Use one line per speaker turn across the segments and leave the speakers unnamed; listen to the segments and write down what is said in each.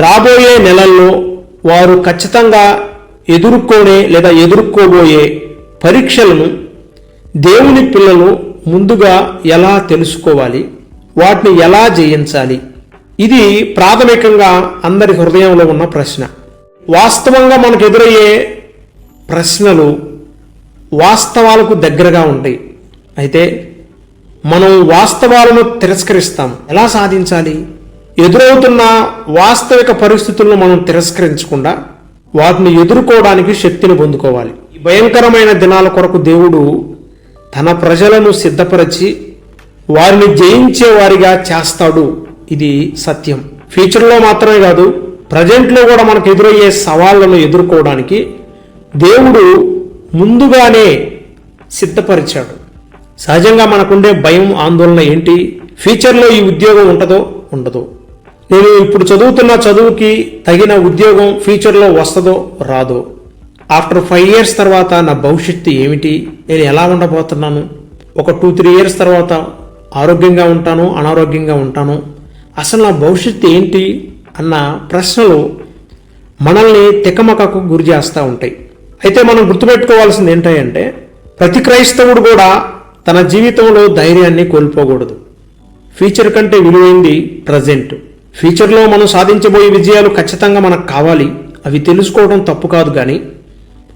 రాబోయే నెలల్లో వారు ఖచ్చితంగా ఎదుర్కొనే లేదా ఎదుర్కోబోయే పరీక్షలను దేవుని పిల్లలు ముందుగా ఎలా తెలుసుకోవాలి వాటిని ఎలా జయించాలి? ఇది ప్రాథమికంగా అందరి హృదయంలో ఉన్న ప్రశ్న. వాస్తవంగా మనకు ఎదురయ్యే ప్రశ్నలు వాస్తవాలకు దగ్గరగా ఉంటాయి. అయితే మనం వాస్తవాలను తిరస్కరిస్తాం. ఎలా సాధించాలి? ఎదురవుతున్న వాస్తవిక పరిస్థితులను మనం తిరస్కరించకుండా వాటిని ఎదుర్కోవడానికి శక్తిని పొందుకోవాలి. ఈ భయంకరమైన దినాల కొరకు దేవుడు తన ప్రజలను సిద్ధపరిచి వారిని జయించే వారిగా చేస్తాడు. ఇది సత్యం. ఫ్యూచర్లో మాత్రమే కాదు ప్రజెంట్లో కూడా మనకు ఎదురయ్యే సవాళ్ళను ఎదుర్కోవడానికి దేవుడు ముందుగానే సిద్ధపరిచాడు. సహజంగా మనకుండే భయం ఆందోళన ఏంటి? ఫ్యూచర్లో ఈ ఉద్యోగం ఉంటుందో? ఉండదు. నేను ఇప్పుడు చదువుతున్న చదువుకి తగిన ఉద్యోగం ఫ్యూచర్లో వస్తుందో రాదో ఆఫ్టర్ ఫైవ్ ఇయర్స్ తర్వాత నా భవిష్యత్తు ఏమిటి నేను ఎలా ఉండబోతున్నాను ఒక టూ త్రీ ఇయర్స్ తర్వాత ఆరోగ్యంగా ఉంటాను అనారోగ్యంగా ఉంటాను అసలు నా భవిష్యత్తు ఏంటి అన్న ప్రశ్నలు మనల్ని తికమకకు గురి చేస్తూ ఉంటాయి. అయితే మనం గుర్తుపెట్టుకోవాల్సింది ఏంటంటే ప్రతి క్రైస్తవుడు కూడా తన జీవితంలో ధైర్యాన్ని కోల్పోకూడదు. ఫ్యూచర్ కంటే విలువైంది ప్రజెంట్. ఫ్యూచర్లో మనం సాధించబోయే విజయాలు ఖచ్చితంగా మనకు కావాలి. అవి తెలుసుకోవడం తప్పు కాదు కానీ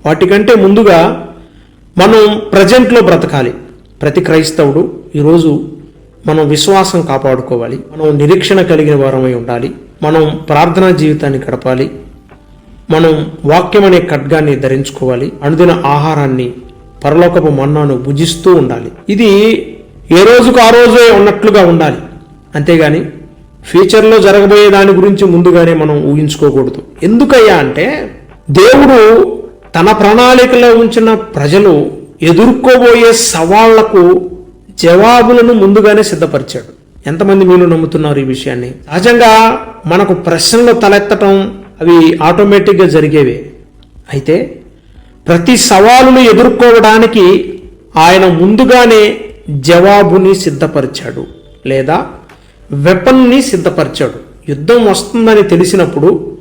వాటికంటే ముందుగా మనం ప్రజెంట్లో బ్రతకాలి. ప్రతి క్రైస్తవుడు ఈరోజు మనం విశ్వాసం కాపాడుకోవాలి. మనం నిరీక్షణ కలిగిన వారమై ఉండాలి. మనం ప్రార్థనా జీవితాన్ని గడపాలి. మనం వాక్యం అనే ఖడ్గాన్ని ధరించుకోవాలి. అనుదిన ఆహారాన్ని పరలోకపు మన్నాను భుజిస్తూ ఉండాలి. ఇది ఏ రోజుకు ఆ రోజే ఉన్నట్లుగా ఉండాలి. అంతేగాని ఫ్యూచర్లో జరగబోయే దాని గురించి ముందుగానే మనం ఊహించుకోకూడదు. ఎందుకయ్యా అంటే దేవుడు తన ప్రణాళికలో ఉంచిన ప్రజలు ఎదుర్కోబోయే సవాళ్ళకు జవాబులను ముందుగానే సిద్ధపరిచాడు. ఎంతమంది మీరు నమ్ముతున్నారు ఈ విషయాన్ని? సహజంగా మనకు ప్రశ్నలు తలెత్తటం అవి ఆటోమేటిక్గా జరిగేవే. అయితే ప్రతి సవాలును ఎదుర్కోవడానికి ఆయన ముందుగానే జవాబుని సిద్ధపరిచాడు. లేదా వెపన్ని సిద్ధపరిచాడు. యుద్ధం వస్తుందని తెలిసినప్పుడు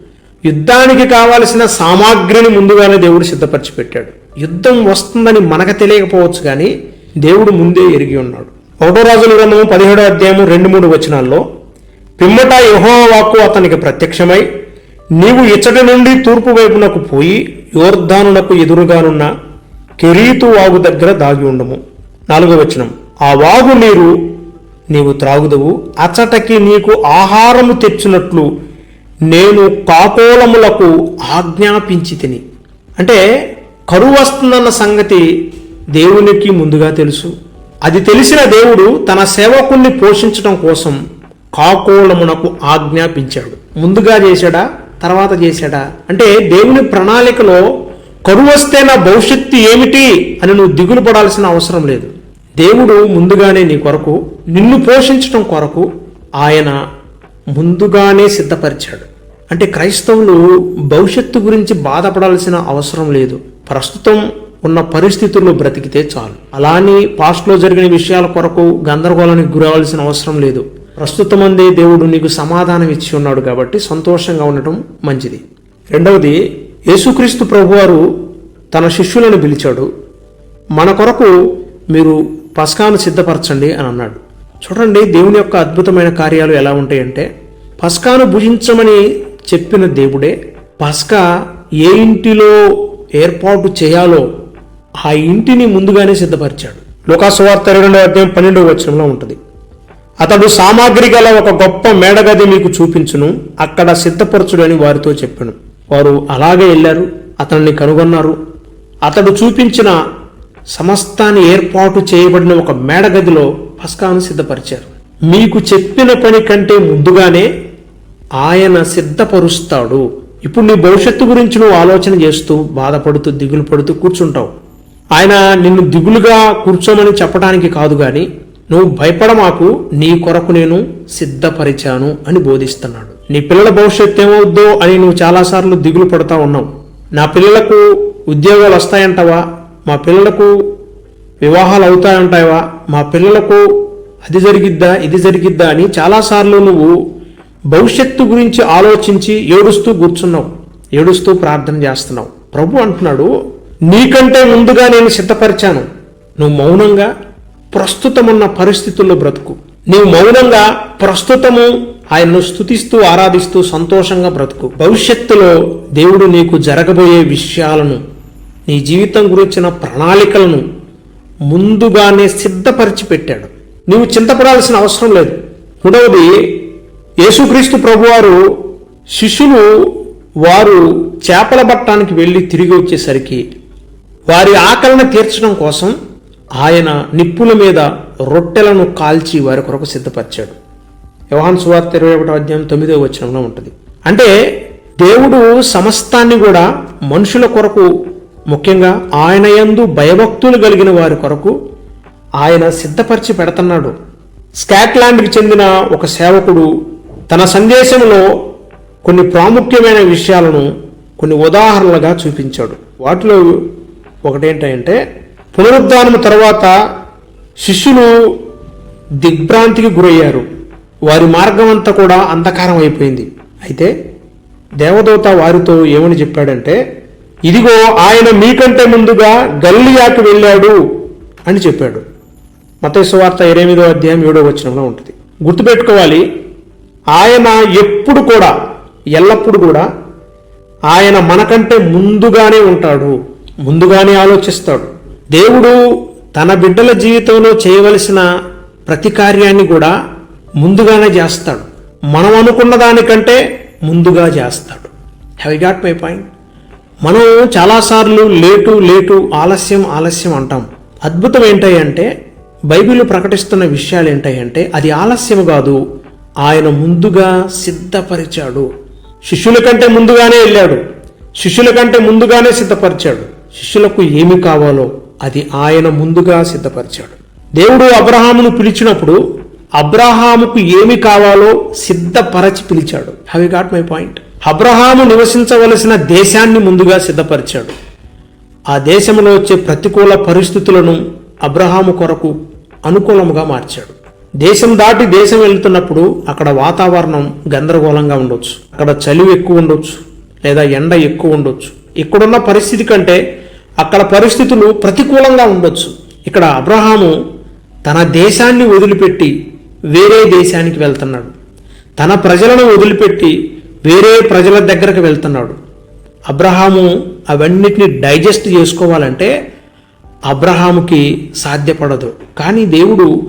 యుద్ధానికి కావలసిన సామాగ్రిని ముందుగానే దేవుడు సిద్ధపరిచి పెట్టాడు యుద్ధం వస్తుందని మనకు తెలియకపోవచ్చు కానీ దేవుడు ముందే ఎరిగి ఉన్నాడు. ఒకటో రాజుల గ్రంథము పదిహేడో అధ్యాయము రెండు మూడు వచనాల్లో పిమ్మట యెహోవా వాక్కు అతనికి ప్రత్యక్షమై నీవు ఇచ్చటి నుండి తూర్పు వైపునకు పోయి యోర్ధానునకు ఎదురుగానున్న కెరీతు వాగు దగ్గర దాగి ఉండము. నాలుగో వచనం ఆ వాగు నీరు నీవు త్రాగుదవు. అచ్చటకి నీకు ఆహారము తెచ్చినట్లు నేను కాకోలములకు ఆజ్ఞాపించి తిని. అంటే కరువు వస్తుందన్న సంగతి దేవునికి ముందుగా తెలుసు. అది తెలిసిన దేవుడు తన సేవకుణ్ణి పోషించడం కోసం కాకోలమునకు ఆజ్ఞాపించాడు. ముందుగా చేశాడా? తర్వాత చేశాడా? అంటే దేవుని ప్రణాళికలో కరువు వస్తే నా భవిష్యత్తు ఏమిటి అని నువ్వు దిగులు పడాల్సిన అవసరం లేదు. దేవుడు ముందుగానే నీ కొరకు నిన్ను పోషించడం కొరకు ఆయన ముందుగానే సిద్ధపరిచాడు. అంటే క్రైస్తవులు భవిష్యత్తు గురించి బాధపడాల్సిన అవసరం లేదు. ప్రస్తుతం ఉన్న పరిస్థితుల్లో బ్రతికితే చాలు. అలానే పాస్ట్లో జరిగిన విషయాల కొరకు గందరగోళానికి గురవలసిన అవసరం లేదు. ప్రస్తుతం అందే దేవుడు నీకు సమాధానం ఇచ్చి ఉన్నాడు కాబట్టి సంతోషంగా ఉండటం మంచిది. రెండవది యేసుక్రీస్తు ప్రభువారు తన శిష్యులను పిలిచాడు మన కొరకు మీరు పస్కాను సిద్ధపరచండి అని అన్నాడు. చూడండి దేవుని యొక్క అద్భుతమైన కార్యాలు ఎలా ఉంటాయంటే పస్కాను భుజించమని చెప్పిన దేవుడే పస్కా ఏ ఇంటిలో ఏర్పాటు చేయాలో ఆ ఇంటిని ముందుగానే సిద్ధపరిచాడు. లోకాసువార్త రెండో అధ్యాయం పన్నెండవ వచనంలో ఉంటుంది. అతడు సామాగ్రి గల ఒక గొప్ప మేడగది మీకు చూపించును అక్కడ సిద్ధపరచుడని వారితో చెప్పాను. వారు అలాగే వెళ్ళారు అతన్ని కనుగొన్నారు. అతడు చూపించిన సమస్తాన్ని ఏర్పాటు చేయబడిన ఒక మేడగదిలో పస్కాను సిద్ధపరిచారు. మీకు చెప్పిన పని కంటే ముందుగానే ఆయన సిద్ధపరుస్తాడు. ఇప్పుడు నీ భవిష్యత్తు గురించి నువ్వు ఆలోచన చేస్తూ బాధపడుతూ దిగులు పడుతూ కూర్చుంటావు. ఆయన నిన్ను దిగులుగా కూర్చోమని చెప్పడానికి కాదు గాని నువ్వు భయపడమాకు నీ కొరకు నేను సిద్ధపరిచాను అని బోధిస్తున్నాడు. నీ పిల్లల భవిష్యత్తు ఏమవుద్దో అని నువ్వు చాలాసార్లు దిగులు పడుతూ ఉన్నావు. నా పిల్లలకు ఉద్యోగాలు వస్తాయంటావా? మా పిల్లలకు వివాహాలు అవుతాయంటావా? మా పిల్లలకు అది జరిగిద్దా ఇది జరిగిద్దా అని చాలాసార్లు నువ్వు భవిష్యత్తు గురించి ఆలోచించి ఏడుస్తూ కూర్చున్నావు. ఏడుస్తూ ప్రార్థన చేస్తున్నావు. ప్రభు అంటున్నాడు నీకంటే ముందుగా నేను సిద్ధపరిచాను. నువ్వు మౌనంగా ప్రస్తుతమున్న పరిస్థితుల్లో బ్రతుకు. నీవు మౌనంగా ప్రస్తుతము ఆయన్ను స్తుతిస్తూ ఆరాధిస్తూ సంతోషంగా బ్రతుకు. భవిష్యత్తులో దేవుడు నీకు జరగబోయే విషయాలను నీ జీవితం గురించిన ప్రణాళికలను ముందుగానే సిద్ధపరిచి పెట్టాడు నీవు చింతపడాల్సిన అవసరం లేదు. మూడవది యేసుక్రీస్తు ప్రభువారు శిష్యులు వారు చేపల పట్టడానికి వెళ్ళి తిరిగి వచ్చేసరికి వారి ఆకలిని తీర్చడం కోసం ఆయన నిప్పుల మీద రొట్టెలను కాల్చి వారి కొరకు సిద్ధపరిచాడు. వ్యవహాన్ సువార్త ఇరవై ఒకటో అధ్యాయం తొమ్మిదో వచనంలో ఉంటుంది. అంటే దేవుడు సమస్తాన్ని కూడా మనుషుల కొరకు ముఖ్యంగా ఆయన యందు భయభక్తులు కలిగిన వారి కొరకు ఆయన సిద్ధపరిచి పెడుతున్నాడు. స్కాట్లాండ్కి చెందిన ఒక సేవకుడు తన సందేశంలో కొన్ని ప్రాముఖ్యమైన విషయాలను కొన్ని ఉదాహరణలుగా చూపించాడు. వాటిలో ఒకటేంటంటే పునరుద్ధానం తర్వాత శిష్యులు దిగ్భ్రాంతికి గురయ్యారు. వారి మార్గం అంతా కూడా అంధకారం అయిపోయింది. అయితే దేవదూత వారితో ఏమని చెప్పాడంటే ఇదిగో ఆయన మీకంటే ముందుగా గల్లియాకి వెళ్ళాడు అని చెప్పాడు. మతేశ్వార్త ఎనిమిదో అధ్యాయం ఏడో వచనంలో ఉంటుంది. గుర్తుపెట్టుకోవాలి ఆయన ఎప్పుడు కూడా ఎల్లప్పుడు కూడా ఆయన మనకంటే ముందుగానే ఉంటాడు ముందుగానే ఆలోచిస్తాడు. దేవుడు తన బిడ్డల జీవితంలో చేయవలసిన ప్రతి కార్యాన్ని కూడా ముందుగానే చేస్తాడు. మనం అనుకున్న దానికంటే ముందుగా చేస్తాడు. హ్యావ్ గాట్ మై పాయింట్ మనం చాలాసార్లు లేటు లేటు ఆలస్యం ఆలస్యం అంటాం. అద్భుతం ఏంటంటే బైబిల్ ప్రకటిస్తున్న విషయాలు ఏంటంటే అది ఆలస్యం కాదు. ఆయన ముందుగా సిద్ధపరిచాడు. శిష్యుల కంటే ముందుగానే వెళ్ళాడు. శిష్యుల కంటే ముందుగానే సిద్ధపరిచాడు. శిష్యులకు ఏమి కావాలో అది ఆయన ముందుగా సిద్ధపరిచాడు. దేవుడు అబ్రహామును పిలిచినప్పుడు అబ్రహాముకు ఏమి కావాలో సిద్ధపరచి పిలిచాడు. Have got my point Abraham నివసించవలసిన దేశాన్ని ముందుగా సిద్ధపరిచాడు. ఆ దేశంలో వచ్చే ప్రతికూల పరిస్థితులను అబ్రహాము కొరకు అనుకూలముగా మార్చాడు. దేశం దాటి దేశం వెళ్తున్నప్పుడు అక్కడ వాతావరణం గందరగోళంగా ఉండొచ్చు. అక్కడ చలి ఎక్కువ ఉండొచ్చు లేదా ఎండ ఎక్కువ ఉండొచ్చు. ఇక్కడున్న పరిస్థితి కంటే అక్కడ పరిస్థితులు ప్రతికూలంగా ఉండొచ్చు. ఇక్కడ అబ్రహాము తన దేశాన్ని వదిలిపెట్టి వేరే దేశానికి వెళ్తున్నాడు. తన ప్రజలను వదిలిపెట్టి వేరే ప్రజల దగ్గరకు వెళ్తున్నాడు. అబ్రహాము అవన్నిటిని డైజెస్ట్ చేసుకోవాలంటే అబ్రహాముకి సాధ్యపడదు. కానీ దేవుడు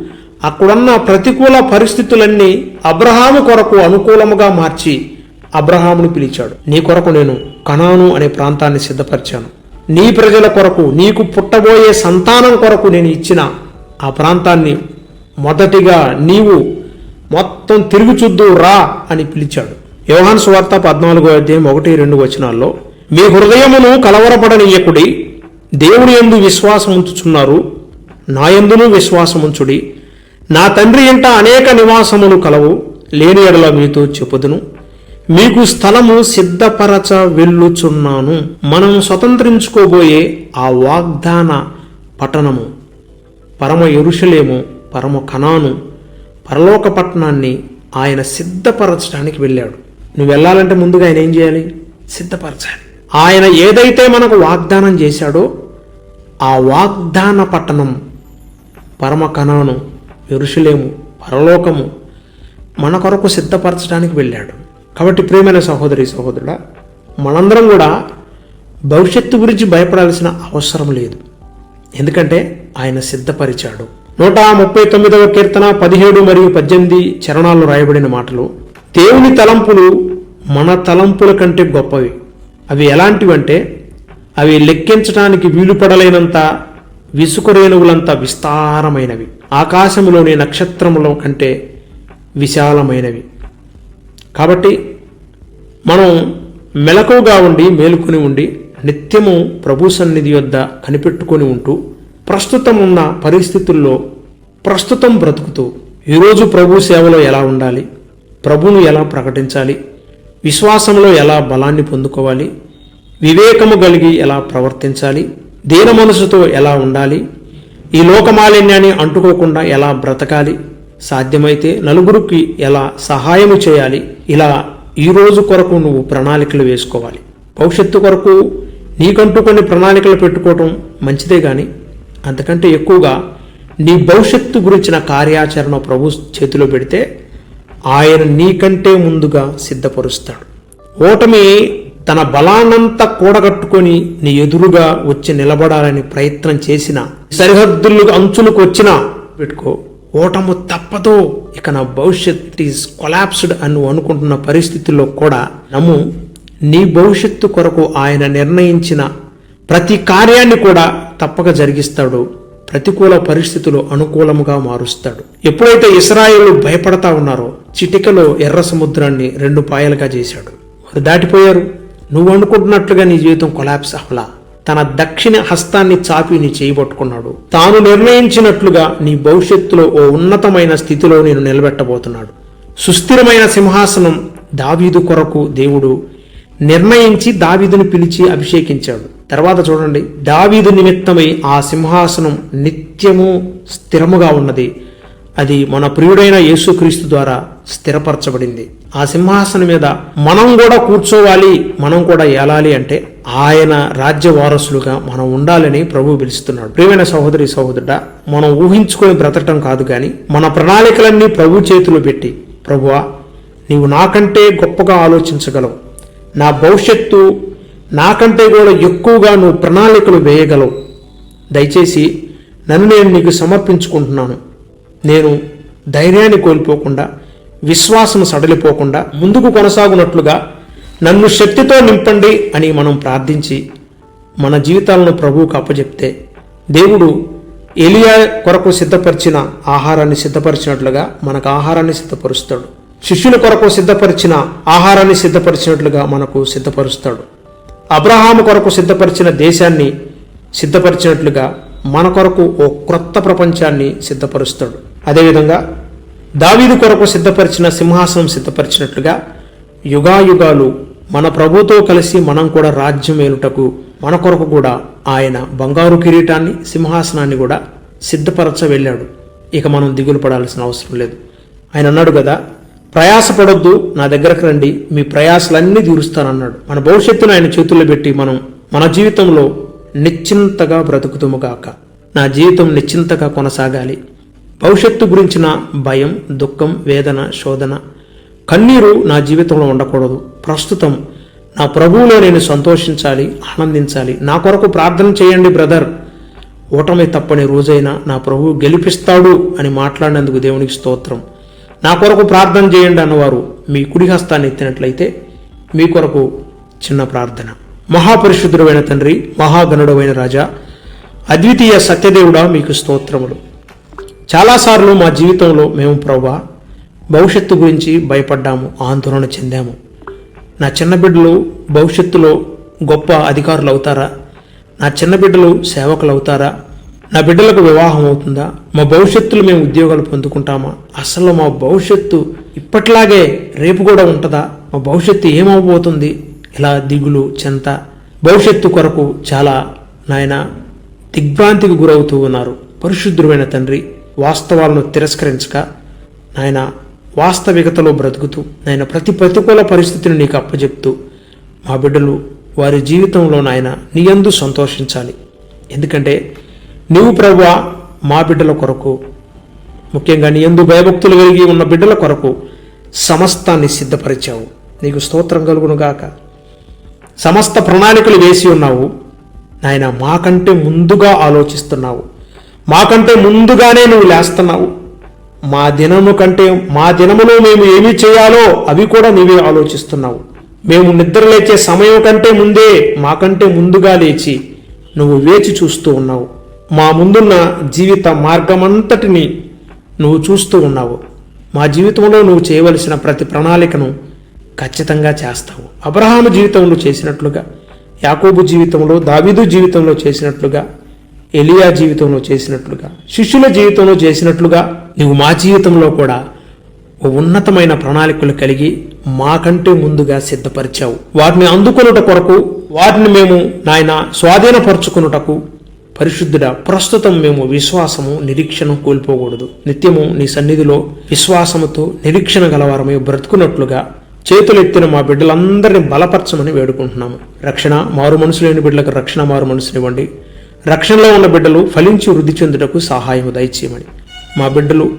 అక్కడున్న ప్రతికూల పరిస్థితులన్నీ అబ్రహాము కొరకు అనుకూలముగా మార్చి అబ్రహామును పిలిచాడు. నీ కొరకు నేను కణాను అనే ప్రాంతాన్ని సిద్ధపరిచాను. నీ ప్రజల కొరకు నీకు పుట్టబోయే సంతానం కొరకు నేను ఇచ్చిన ఆ ప్రాంతాన్ని మొదటిగా నీవు మొత్తం తిరుగుచుద్దు రా అని పిలిచాడు. యోహాన్ సువార్త పద్నాలుగో అధ్యాయం ఒకటి రెండు వచనాల్లో మీ హృదయమును కలవరపడనీయకుడి దేవుని ఎందు విశ్వాసం ఉంచుచున్నారు. నా ఎందును విశ్వాసముంచుడి నా తండ్రి ఇంట అనేక నివాసములు కలవు. లేని ఎడల మీతో చెప్పుదును. మీకు స్థలము సిద్ధపరచ వెళ్ళుచున్నాను. మనం స్వతంత్రించుకోబోయే ఆ వాగ్దాన పట్టణము పరమ ఎరుషలేము పరమ కణాను పరలోక పట్టణాన్ని ఆయన సిద్ధపరచడానికి వెళ్ళాడు. నువ్వు వెళ్ళాలంటే ముందుగా ఆయన ఏం చేయాలి? సిద్ధపరచాలి. ఆయన ఏదైతే మనకు వాగ్దానం చేశాడో ఆ వాగ్దాన పట్టణం పరమ కణాను విరుషులేము పరలోకము మన కొరకు సిద్ధపరచడానికి వెళ్ళాడు. కాబట్టి ప్రియమైన సహోదరి సహోదరుడా మనందరం కూడా భవిష్యత్తు గురించి భయపడాల్సిన అవసరం లేదు. ఎందుకంటే ఆయన సిద్ధపరిచాడు. నూట ముప్పై తొమ్మిదవ కీర్తన పదిహేడు మరియు పద్దెనిమిది చరణాల్లో రాయబడిన మాటలు దేవుని తలంపులు మన తలంపుల కంటే గొప్పవి. అవి ఎలాంటివంటే అవి లెక్కించడానికి వీలుపడలేనంత విసుకరేణువులంత విస్తారమైనవి. ఆకాశంలోని నక్షత్రముల కంటే విశాలమైనవి. కాబట్టి మనం మెలకువగా ఉండి మేలుకొని ఉండి నిత్యము ప్రభు సన్నిధి యొద్ద కనిపెట్టుకొని ఉంటూ ప్రస్తుతం ఉన్న పరిస్థితుల్లో ప్రస్తుతం బ్రతుకుతూ ఈరోజు ప్రభు సేవలో ఎలా ఉండాలి? ప్రభును ఎలా ప్రకటించాలి? విశ్వాసంలో ఎలా బలాన్ని పొందుకోవాలి? వివేకము కలిగి ఎలా ప్రవర్తించాలి? దీన మనసుతో ఎలా ఉండాలి? ఈ లోకమాలిన్యాన్ని అంటుకోకుండా ఎలా బ్రతకాలి? సాధ్యమైతే నలుగురికి ఎలా సహాయము చేయాలి? ఇలా ఈ రోజు కొరకు నువ్వు ప్రణాళికలు వేసుకోవాలి. భవిష్యత్తు కొరకు నీకంటూ కొన్ని ప్రణాళికలు పెట్టుకోవటం మంచిదే కానీ అంతకంటే ఎక్కువగా నీ భవిష్యత్తు గురించిన కార్యాచరణ ప్రభు చేతిలో పెడితే ఆయన నీకంటే ముందుగా సిద్ధపరుస్తాడు. ఓటమి తన బలానంతా కూడగట్టుకొని నీ ఎదురుగా వచ్చి నిలబడాలని ప్రయత్నం చేసిన సరిహద్దులు అంచులకు వచ్చినా పెట్టుకో. ఓటము తప్పదో. ఇక నా భవిష్యత్ ఈజ్ కొలాప్స్డ్ అని అనుకుంటున్న పరిస్థితుల్లో కూడా నమ్ము. నీ భవిష్యత్తు కొరకు ఆయన నిర్ణయించిన ప్రతి కార్యాన్ని కూడా తప్పక జరిగిస్తాడు. ప్రతికూల పరిస్థితులు అనుకూలముగా మారుస్తాడు. ఎప్పుడైతే ఇస్రాయేలు భయపడతా ఉన్నారో చిటికలో ఎర్ర సముద్రాన్ని రెండు పాయలుగా చేశాడు. వారు దాటిపోయారు. నువ్వు అనుకుంటున్నట్లుగా నీ జీవితం కొలాప్స్ అవ్వలా. తన దక్షిణ హస్తాన్ని చాపి నీ చేయబట్టుకున్నాడు తాను నిర్ణయించినట్లుగా నీ భవిష్యత్తులో ఓ ఉన్నతమైన స్థితిలో నేను నిలబెట్టబోతున్నాడు. సుస్థిరమైన సింహాసనం దావీదు కొరకు దేవుడు నిర్ణయించి దావీదును పిలిచి అభిషేకించాడు. తర్వాత చూడండి దావీదు నిమిత్తమై ఆ సింహాసనం నిత్యము స్థిరముగా ఉన్నది. అది మన ప్రియుడైన యేసుక్రీస్తు ద్వారా స్థిరపరచబడింది. ఆ సింహాసనం మీద మనం కూడా కూర్చోవాలి మనం కూడా ఏలాలి అంటే ఆయన రాజ్య వారసులుగా మనం ఉండాలని ప్రభు పిలుస్తున్నాడు. ప్రియమైన సహోదరి సహోదరుడా మనం ఊహించుకొని బ్రతకటం కాదు కానీ మన ప్రణాళికలన్నీ ప్రభు చేతిలో పెట్టి ప్రభువా నీవు నాకంటే గొప్పగా ఆలోచించగలవు. నా భవిష్యత్తు నాకంటే కూడా ఎక్కువగా నువ్వు ప్రణాళికలు వేయగలవు. దయచేసి నన్ను నేను నీకు సమర్పించుకుంటున్నాను. నేను ధైర్యాన్ని కోల్పోకుండా విశ్వాసం సడలిపోకుండా ముందుకు కొనసాగునట్లుగా నన్ను శక్తితో నింపండి అని మనం ప్రార్థించి మన జీవితాలను ప్రభువుకు అప్పజెప్తే దేవుడు ఎలియా కొరకు సిద్ధపరిచిన ఆహారాన్ని సిద్ధపరిచినట్లుగా మనకు ఆహారాన్ని సిద్ధపరుస్తాడు. శిష్యుల కొరకు సిద్ధపరిచిన ఆహారాన్ని సిద్ధపరిచినట్లుగా మనకు సిద్ధపరుస్తాడు. అబ్రహాము కొరకు సిద్ధపరిచిన దేశాన్ని సిద్ధపరిచినట్లుగా మన కొరకు ఓ క్రొత్త ప్రపంచాన్ని సిద్ధపరుస్తాడు. అదేవిధంగా దావీదు కొరకు సిద్ధపరిచిన సింహాసనం సిద్ధపరిచినట్లుగా యుగాయుగాలు మన ప్రభుతో కలిసి మనం కూడా రాజ్యం ఏలుటకు మన కొరకు కూడా ఆయన బంగారు కిరీటాన్ని సింహాసనాన్ని కూడా సిద్ధపరచ వెళ్ళాడు. ఇక మనం దిగులు పడాల్సిన అవసరం లేదు. ఆయన అన్నాడు కదా ప్రయాసపడొద్దు నా దగ్గరకు రండి మీ ప్రయాసలన్నీ తీరుస్తానన్నాడు. మన భవిష్యత్తును ఆయన చేతుల్లో పెట్టి మనం మన జీవితంలో నిశ్చింతగా బ్రతుకుతుము కాక నా జీవితం నిశ్చింతగా కొనసాగాలి. భవిష్యత్తు గురించిన భయం దుఃఖం వేదన శోధన కన్నీరు నా జీవితంలో ఉండకూడదు. ప్రస్తుతం నా ప్రభువులో నేను సంతోషించాలి ఆనందించాలి. నా కొరకు ప్రార్థన చేయండి బ్రదర్. ఓటమి తప్పని రోజైనా నా ప్రభువు గెలిపిస్తాడు అని మాట్లాడినందుకు దేవునికి స్తోత్రం. నా కొరకు ప్రార్థన చేయండి అన్నవారు మీ కుడి హస్తాన్ని ఎత్తినట్లయితే మీ కొరకు చిన్న ప్రార్థన. మహాపరిశుద్ధుడైన తండ్రి మహాగణుడమైన రాజా అద్వితీయ సత్యదేవుడా మీకు స్తోత్రములు. చాలాసార్లు మా జీవితంలో మేము ప్రభా భవిష్యత్తు గురించి భయపడ్డాము ఆందోళన చెందాము. నా చిన్న బిడ్డలు భవిష్యత్తులో గొప్ప అధికారులు అవుతారా? నా చిన్న బిడ్డలు సేవకులు అవుతారా? నా బిడ్డలకు వివాహం అవుతుందా? మా భవిష్యత్తులో మేము ఉద్యోగాలు పొందుకుంటామా? అసలు మా భవిష్యత్తు ఇప్పట్లాగే రేపు కూడా ఉంటుందా? మా భవిష్యత్తు ఏమవబోతుంది ఇలా దిగులు చెంత భవిష్యత్తు కొరకు చాలా నాయన దిగ్భ్రాంతికి గురవుతూ ఉన్నారు. పరిశుద్ధుడైన తండ్రి వాస్తవాలను తిరస్కరించక నాయన వాస్తవికతలో బ్రతుకుతూ నాయన ప్రతి ప్రతికూల పరిస్థితిని నీకు అప్పచెప్తూ మా బిడ్డలు వారి జీవితంలో నాయన నీ యందు సంతోషించాలి. ఎందుకంటే నీవు ప్రభువా మా బిడ్డల కొరకు ముఖ్యంగా నీ ఎందు భయభక్తులు కలిగి ఉన్న బిడ్డల కొరకు సమస్తాన్ని సిద్ధపరిచావు. నీకు స్తోత్రం కలుగునుగాక. సమస్త ప్రణాళికలు వేసి ఉన్నావు. నాయన మాకంటే ముందుగా ఆలోచిస్తున్నావు. మాకంటే ముందుగానే నువ్వు లేస్తున్నావు. మా దినము కంటే మా దినములో మేము ఏమి చేయాలో అవి కూడా నీవే ఆలోచిస్తున్నావు. మేము నిద్ర లేచే సమయం కంటే ముందే మాకంటే ముందుగా లేచి నువ్వు వేచి చూస్తూ ఉన్నావు. మా ముందున్న జీవిత మార్గమంతటిని నువ్వు చూస్తూ ఉన్నావు. మా జీవితంలో నువ్వు చేయవలసిన ప్రతి ప్రణాళికను ఖచ్చితంగా చేస్తావు. అబ్రహాము జీవితంలో చేసినట్లుగా యాకోబు జీవితంలో దావిదు జీవితంలో చేసినట్లుగా ఎలియా జీవితంలో చేసినట్లుగా శిష్యుల జీవితంలో చేసినట్లుగా నువ్వు మా జీవితంలో కూడా ఓ ఉన్నతమైన ప్రణాళికలు కలిగి మాకంటే ముందుగా సిద్ధపరిచావు. వాటిని అందుకొనుట కొరకు వాటిని మేము నాయన స్వాధీనపరుచుకున్నటకు పరిశుద్ధుడ ప్రస్తుతం మేము విశ్వాసము నిరీక్షణ కోల్పోకూడదు. నిత్యము నీ సన్నిధిలో విశ్వాసముతో నిరీక్షణ గలవారమై బ్రతుకున్నట్లుగా చేతులెత్తిన మా బిడ్డలందరినీ బలపరచమని వేడుకుంటున్నాము. రక్షణ మారు మనసు లేని బిడ్డలకు రక్షణ మారు మనసునివ్వండి రక్షణలో ఉన్న బిడ్డలు ఫలించి వృద్ధి చెందుటకు సహాయం దయచేయమని. మా బిడ్డలు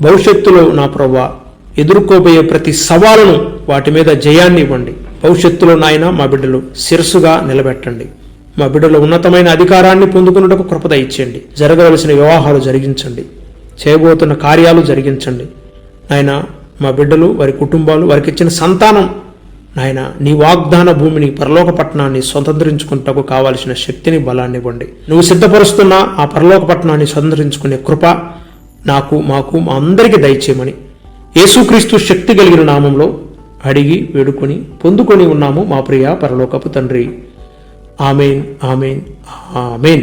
భవిష్యత్తులో నా ప్రభా ఎదుర్కోబోయే ప్రతి సవాలును వాటి మీద జయాన్ని ఇవ్వండి. భవిష్యత్తులో నాయన మా బిడ్డలు శిరస్సుగా నిలబెట్టండి. మా బిడ్డలు ఉన్నతమైన అధికారాన్ని పొందుకున్నటకు కృపద ఇచ్చేయండి జరగవలసిన వివాహాలు జరిగించండి. చేయబోతున్న కార్యాలు జరిగించండి. నాయన మా బిడ్డలు వారి కుటుంబాలు వారికి ఇచ్చిన సంతానం నాయన నీ వాగ్దాన భూమిని పరలోక పట్టణాన్ని స్వతంత్రించుకుంటకు కావలసిన శక్తిని బలాన్ని ఇవ్వండి. నువ్వు సిద్ధపరుస్తున్న ఆ పరలోక పట్టణాన్ని స్వతంత్రించుకునే కృప నాకు మాకు మా అందరికీ దయచేయమని యేసుక్రీస్తు శక్తి కలిగిన నామంలో అడిగి వేడుకొని పొందుకొని ఉన్నాము మా ప్రియ పరలోకపు తండ్రి. ആമേൻ ആമേൻ ആമേൻ